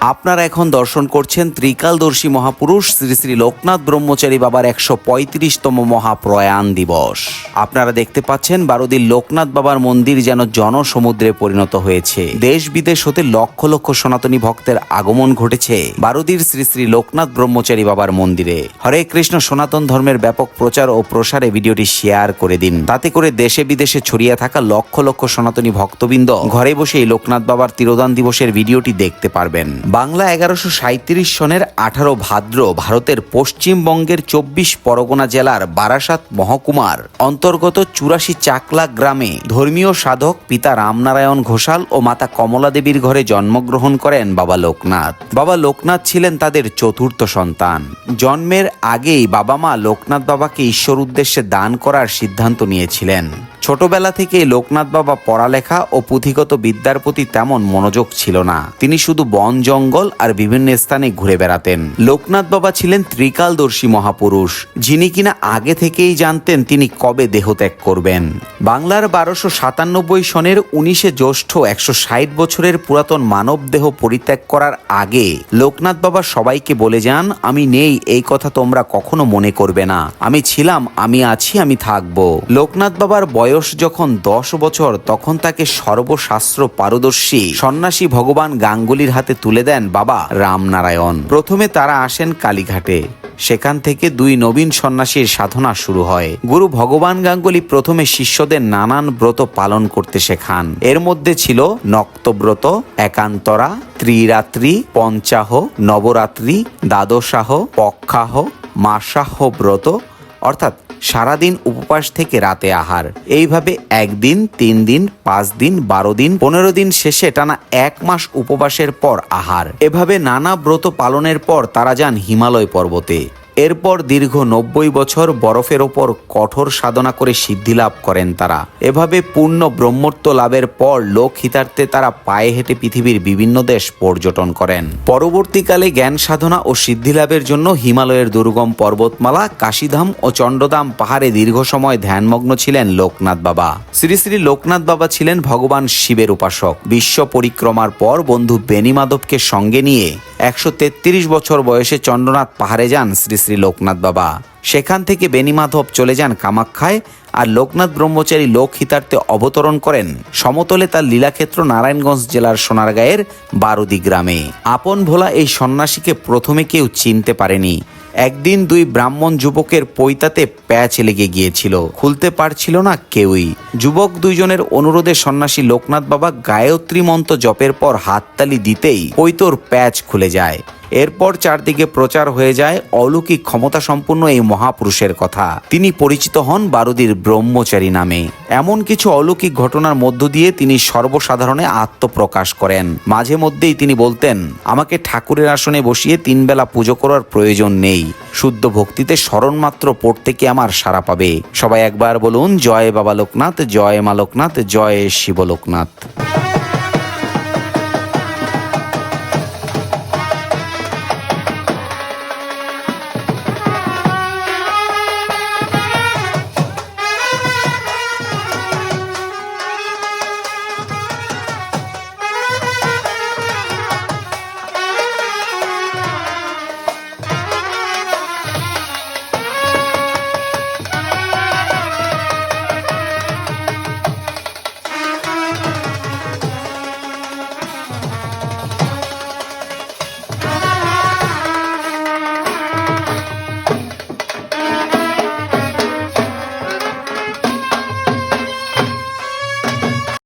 আপনারা এখন দর্শন করছেন ত্রিকালদর্শী মহাপুরুষ শ্রী শ্রী লোকনাথ ব্রহ্মচারী বাবার একশো পঁয়ত্রিশতম মহাপ্রয়াণ দিবস। আপনারা দেখতে পাচ্ছেন বারোদির লোকনাথ বাবার মন্দির যেন জনসমুদ্রে পরিণত হয়েছে। দেশ বিদেশ হতে লক্ষ লক্ষ সনাতনী ভক্তের আগমন ঘটেছে বারোদির শ্রী শ্রী লোকনাথ ব্রহ্মচারী বাবার মন্দিরে। হরে কৃষ্ণ সনাতন ধর্মের ব্যাপক প্রচার ও প্রসারে ভিডিওটি শেয়ার করে দিন। তাতে করে দেশে বিদেশে ছড়িয়ে থাকা লক্ষ লক্ষ সনাতনী ভক্তবৃন্দ ঘরে বসে এই লোকনাথ বাবার তিরোদান দিবসের ভিডিওটি দেখতে পারবেন। বাংলা এগারোশো সাঁত্রিশ সনের আঠারো ভাদ্র ভারতের পশ্চিমবঙ্গের চব্বিশ পরগনা জেলার বারাসাত মহকুমার অন্তর্গত চুরাশি চাকলা গ্রামে ধর্মীয় সাধক পিতা রামনারায়ণ ঘোষাল ও মাতা কমলা দেবীর ঘরে জন্মগ্রহণ করেন বাবা লোকনাথ। বাবা লোকনাথ ছিলেন তাদের চতুর্থ সন্তান। জন্মের আগেই বাবা মা লোকনাথ বাবাকে ঈশ্বর উদ্দেশ্যে দান করার সিদ্ধান্ত নিয়েছিলেন। ছোটবেলা থেকে লোকনাথ বাবা পড়ালেখা ও পুঁথিগত বিদ্যার প্রতি তেমন মনোযোগ ছিল না। তিনি শুধু বন, জঙ্গল আর বিভিন্ন স্থানে ঘুরে বেড়াতেন। লোকনাথ বাবা ছিলেন ত্রিকালদর্শী মহাপুরুষ, যিনি কিনা আগে থেকেই জানতেন তিনি কবে দেহত্যাগ করবেন। বাংলার বারোশো সাতানব্বই সনের উনিশে জ্যৈষ্ঠ একশো ষাট বছরের পুরাতন মানব দেহ পরিত্যাগ করার আগে লোকনাথ বাবা সবাইকে বলে যান, আমি নেই, এই কথা তোমরা কখনো মনে করবে না। আমি ছিলাম, আমি আছি, আমি থাকব। লোকনাথ বাবার বয়স যখন দশ বছর, তখন তাকে সর্বশাস্ত্র পারদর্শী সন্ন্যাসী ভগবান গাঙ্গুলির হাতে তুলে দেন বাবা রামনারায়ণ। প্রথমে তারা আসেন কালীঘাটে। সেখান থেকে দুই নবীন সন্ন্যাসীর সাধনা শুরু হয়। গুরু ভগবান গাঙ্গুলি প্রথমে শিষ্যদের নানান ব্রত পালন করতে শেখান। এর মধ্যে ছিল নক্তব্রত, একান্তরা, ত্রিরাত্রি, পঞ্চাহ, নবরাত্রি, দ্বাদশাহ, পক্ষাহ, মাসাহ ব্রত, অর্থাৎ সারাদিন উপবাস থেকে রাতে আহার। এইভাবে একদিন, তিন দিন, পাঁচ দিন, বারো দিন, পনেরো দিন শেষে টানা এক মাস উপবাসের পর আহার। এভাবে নানা ব্রত পালনের পর তারা যান হিমালয় পর্বতে। এরপর দীর্ঘ নব্বই বছর বরফের ওপর কঠোর সাধনা করে সিদ্ধি লাভ করেন তারা। এভাবে পূর্ণ ব্রহ্মত্ব লাভের পর লোক হিতার্থে তারা পায়ে হেঁটে পৃথিবীর বিভিন্ন দেশ পর্যটন করেন। পরবর্তীকালে জ্ঞান সাধনা ও সিদ্ধি লাভের জন্য হিমালয়ের দুর্গম পর্বতমালা, কাশীধাম ও চণ্ডদাম পাহাড়ে দীর্ঘ সময় ধ্যানমগ্ন ছিলেন লোকনাথ বাবা। শ্রী শ্রী লোকনাথ বাবা ছিলেন ভগবান শিবের উপাসক। বিশ্ব পরিক্রমার পর বন্ধু বেনি মাধবকে সঙ্গে নিয়ে একশো তেত্রিশ বছর বয়সে চন্দ্রনাথ পাহাড়ে যান শ্রী শ্রী লোকনাথ বাবা। সেখান থেকে বেনিমাধব চলে যান কামাখ্যায় আর লোকনাথ ব্রহ্মচারী লোক হিতার্থে অবতরণ করেন। সমতলে তার লীলাক্ষেত্র নারায়ণগঞ্জ জেলার সোনারগাঁয়ের বারুদি গ্রামে। আপন ভোলা এই সন্ন্যাসীকে প্রথমে কেউ চিনতে পারেনি। একদিন দুই ব্রাহ্মণ যুবকের পৈতাতে প্যাচ লেগে গিয়েছিল। খুলতে পারছিল না কেউই। যুবক দুইজনের অনুরোধে সন্ন্যাসী লোকনাথ বাবা গায়ত্রী মন্ত্র জপের পর হাততালি দিতেই পৈতর প্যাচ খুলে যায়। এরপর চারদিকে প্রচার হয়ে যায় অলৌকিক ক্ষমতা সম্পন্ন এই মহাপুরুষের কথা। তিনি পরিচিত হন বারুদির ব্রহ্মচারী নামে। এমন কিছু অলৌকিক ঘটনার মধ্য দিয়ে তিনি সর্বসাধারণে আত্মপ্রকাশ করেন। মাঝে মধ্যেই তিনি বলতেন, আমাকে ঠাকুরের আসনে বসিয়ে তিনবেলা পুজো করার প্রয়োজন নেই। শুদ্ধ ভক্তিতে স্মরণ মাত্র পড়তে কি আমার সারা পাবে? সবাই একবার বলুন, জয় বাবা লোকনাথ, জয় মা লোকনাথ, জয় শিব লোকনাথ।